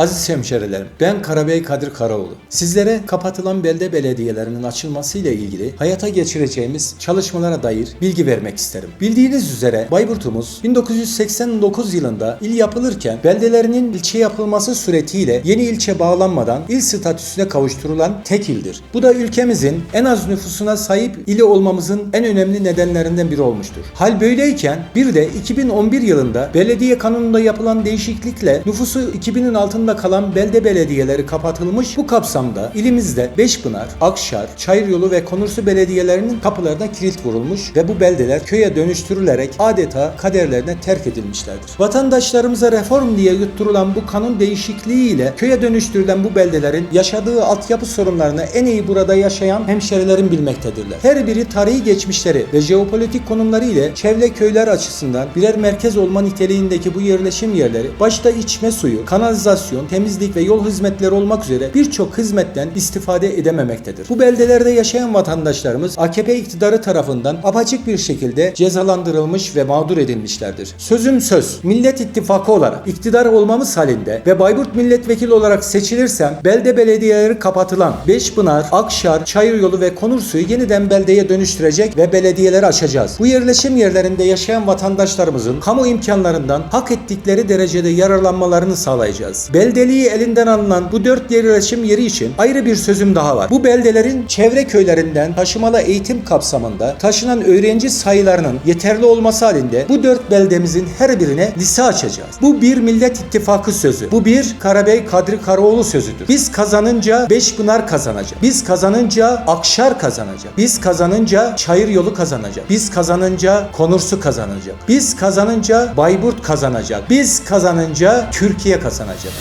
Aziz hemşerilerim, ben Karabey Kadir Karaoğlu. Sizlere kapatılan belde belediyelerinin açılması ile ilgili hayata geçireceğimiz çalışmalara dair bilgi vermek isterim. Bildiğiniz üzere Bayburt'umuz 1989 yılında il yapılırken beldelerinin ilçe yapılması suretiyle yeni ilçe bağlanmadan il statüsüne kavuşturulan tek ildir. Bu da ülkemizin en az nüfusuna sahip ili olmamızın en önemli nedenlerinden biri olmuştur. Hal böyleyken bir de 2011 yılında belediye kanununda yapılan değişiklikle nüfusu 2000'in altında kalan belde belediyeleri kapatılmış. Bu kapsamda ilimizde Beşpınar, Akşar, Çayıryolu ve Konursu belediyelerinin kapılarına kilit vurulmuş ve bu beldeler köye dönüştürülerek adeta kaderlerine terk edilmişlerdir. Vatandaşlarımıza reform diye yutturulan bu kanun değişikliğiyle köye dönüştürülen bu beldelerin yaşadığı altyapı sorunlarını en iyi burada yaşayan hemşerilerin bilmektedirler. Her biri tarihi geçmişleri ve jeopolitik konumları ile çevre köyler açısından birer merkez olma niteliğindeki bu yerleşim yerleri başta içme suyu, kanalizasyon, temizlik ve yol hizmetleri olmak üzere birçok hizmetten istifade edememektedir. Bu beldelerde yaşayan vatandaşlarımız AKP iktidarı tarafından apaçık bir şekilde cezalandırılmış ve mağdur edilmişlerdir. Sözüm söz. Millet İttifakı olarak iktidar olmamız halinde ve Bayburt milletvekili olarak seçilirsem belde belediyeleri kapatılan Beşpınar, Akşar, Çayıryolu ve Konursu'yu yeniden beldeye dönüştürecek ve belediyeleri açacağız. Bu yerleşim yerlerinde yaşayan vatandaşlarımızın kamu imkanlarından hak ettikleri derecede yararlanmalarını sağlayacağız. Beldeliği elinden alınan bu dört yerleşim yeri için ayrı bir sözüm daha var. Bu beldelerin çevre köylerinden taşımalı eğitim kapsamında taşınan öğrenci sayılarının yeterli olması halinde bu dört beldemizin her birine lise açacağız. Bu bir Millet İttifakı sözü. Bu bir Karabey Kadri Karaoğlu sözüdür. Biz kazanınca Beşpınar kazanacak. Biz kazanınca Akşar kazanacak. Biz kazanınca Çayır yolu kazanacak. Biz kazanınca Konursu kazanacak. Biz kazanınca Bayburt kazanacak. Biz kazanınca Türkiye kazanacak.